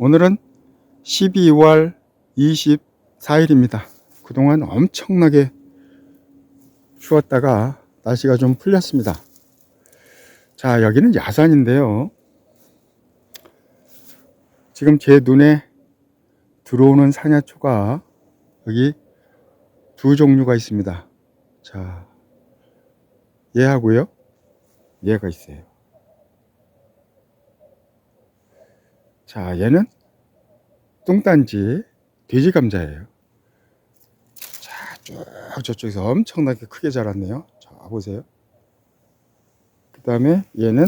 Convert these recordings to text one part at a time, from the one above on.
오늘은 12월 24일입니다. 그동안 엄청나게 추웠다가 날씨가 좀 풀렸습니다. 자, 여기는 야산인데요. 지금 제 눈에 들어오는 산야초가 여기 두 종류가 있습니다. 자, 얘하고요. 얘가 있어요. 자, 얘는 뚱딴지 돼지 감자예요. 자, 쭉 저쪽에서 엄청나게 크게 자랐네요. 자, 보세요. 그 다음에 얘는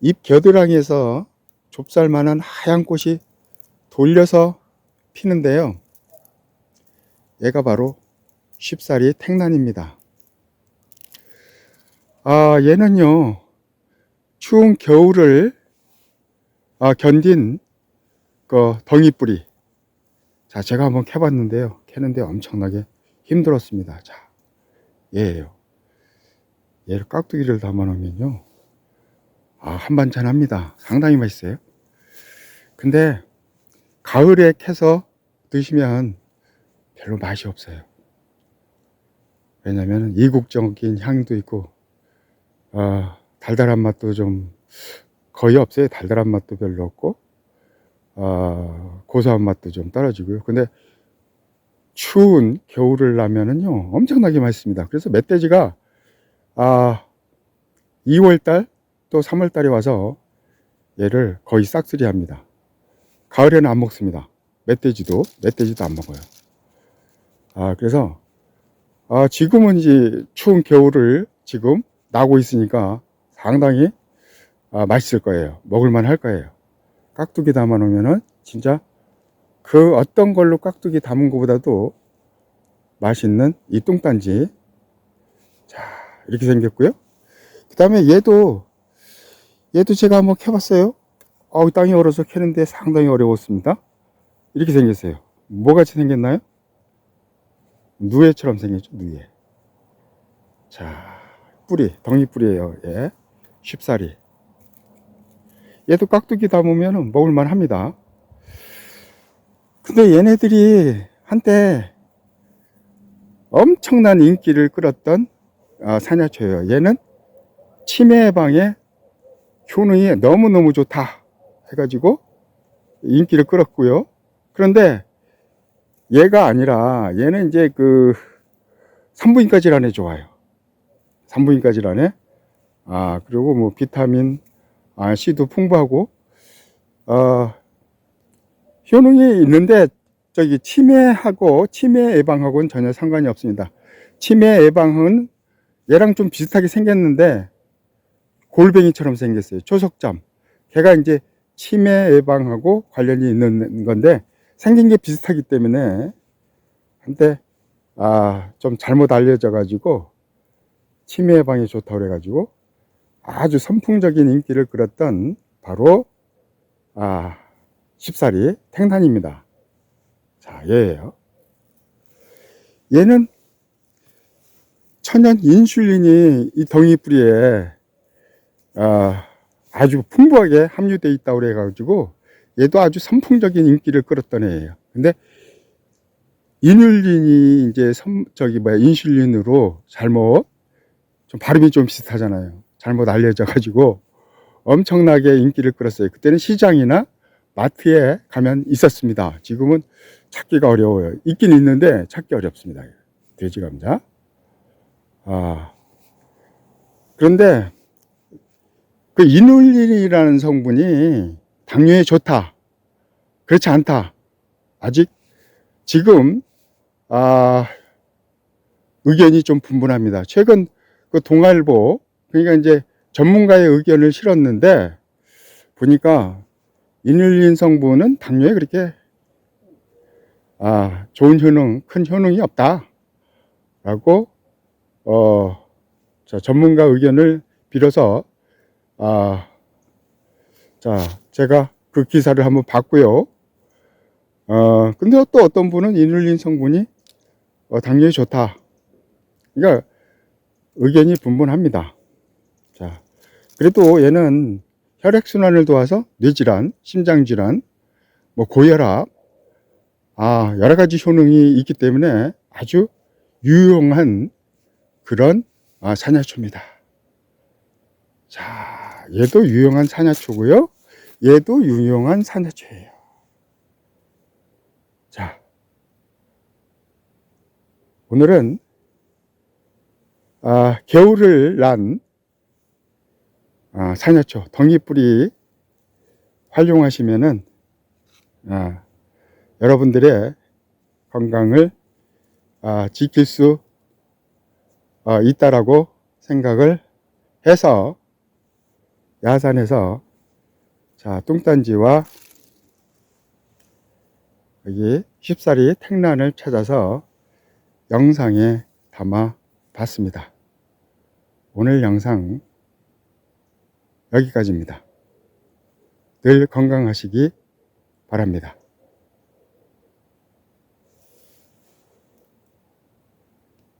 잎 겨드랑이에서 좁쌀만한 하얀 꽃이 돌려서 피는데요. 얘가 바로 쉽사리 택난입니다. 아, 얘는요, 추운 겨울을 아, 견딘 그 덩이뿌리. 자, 제가 한번 캐봤는데요. 캐는데 엄청나게 힘들었습니다. 자, 얘예요. 얘를 깍두기를 담아 놓으면요. 아, 한반찬 합니다. 상당히 맛있어요. 근데 가을에 캐서 드시면 별로 맛이 없어요. 왜냐면 이국적인 향도 있고, 아, 달달한 맛도 좀 거의 없어요. 달달한 맛도 별로 없고, 아, 고소한 맛도 좀 떨어지고요. 근데 추운 겨울을 나면은요, 엄청나게 맛있습니다. 그래서 멧돼지가, 아, 2월달 또 3월달에 와서 얘를 거의 싹쓸이 합니다. 가을에는 안 먹습니다. 멧돼지도, 멧돼지도 안 먹어요. 아, 그래서, 아, 지금은 이제 추운 겨울을 지금 나고 있으니까 상당히 아, 맛있을 거예요. 먹을만 할 거예요. 깍두기 담아 놓으면은 진짜 그 어떤 걸로 깍두기 담은 것보다도 맛있는 이 뚱딴지. 자, 이렇게 생겼고요. 그 다음에 얘도, 얘도 제가 한번 캐봤어요. 어우, 땅이 얼어서 캐는데 상당히 어려웠습니다. 이렇게 생겼어요. 뭐 같이 생겼나요? 누에처럼 생겼죠, 누에. 자, 뿌리, 덩이 뿌리예요. 예. 쉽사리. 얘도 깍두기 담으면 먹을만 합니다. 근데 얘네들이 한때 엄청난 인기를 끌었던 아, 사냐초예요. 얘는 치매 예방에 효능이 너무너무 좋다 해가지고 인기를 끌었고요. 그런데 얘가 아니라 얘는 이제 그 산부인과 질환에 좋아요. 산부인과 질환에 아 그리고 뭐 비타민 아, C도 풍부하고 어, 효능이 있는데 저기 치매하고 치매 예방하고는 전혀 상관이 없습니다. 치매 예방은 얘랑 좀 비슷하게 생겼는데 골뱅이처럼 생겼어요. 초석점. 걔가 이제 치매 예방하고 관련이 있는 건데 생긴 게 비슷하기 때문에 한때 아, 좀 잘못 알려져 가지고 치매 예방에 좋다고 그래 가지고 아주 선풍적인 인기를 끌었던 바로 아, 쉽사리 탱단입니다. 자, 얘예요. 얘는 천연 인슐린이 이 덩이 뿌리에 아, 아주 풍부하게 함유되어 있다고 그래 가지고 얘도 아주 선풍적인 인기를 끌었던 애예요. 근데 이눌린이 이제 선, 저기 뭐야 인슐린으로 잘못 좀 발음이 좀 비슷하잖아요. 잘못 알려져 가지고 엄청나게 인기를 끌었어요. 그때는 시장이나 마트에 가면 있었습니다. 지금은 찾기가 어려워요. 있긴 있는데 찾기 어렵습니다. 돼지 감자. 아. 그런데 그 이눌린이라는 성분이 당뇨에 좋다. 그렇지 않다. 아직 지금 아 의견이 좀 분분합니다. 최근 그 동아일보 그러니까 이제 전문가의 의견을 실었는데 보니까 이눌린 성분은 당뇨에 그렇게 아, 좋은 효능, 큰 효능이 없다 라고 어, 자, 전문가 의견을 빌어서 아, 자, 제가 그 기사를 한번 봤고요. 어, 근데 또 어떤 분은 이눌린 성분이 어, 당뇨에 좋다. 그러니까 의견이 분분합니다. 자, 그래도 얘는 혈액순환을 도와서 뇌질환, 심장질환, 뭐 고혈압, 아, 여러 가지 효능이 있기 때문에 아주 유용한 그런 아, 산야초입니다. 자, 얘도 유용한 산야초고요. 얘도 유용한 산야초예요. 자, 오늘은 아, 겨울을 난 아, 산야초 덩이뿌리 활용하시면은 아, 여러분들의 건강을 아, 지킬 수 어, 있다라고 생각을 해서 야산에서 자 뚱딴지와 여기 쉽사리 택란을 찾아서 영상에 담아 봤습니다. 오늘 영상 여기까지입니다. 늘 건강하시기 바랍니다.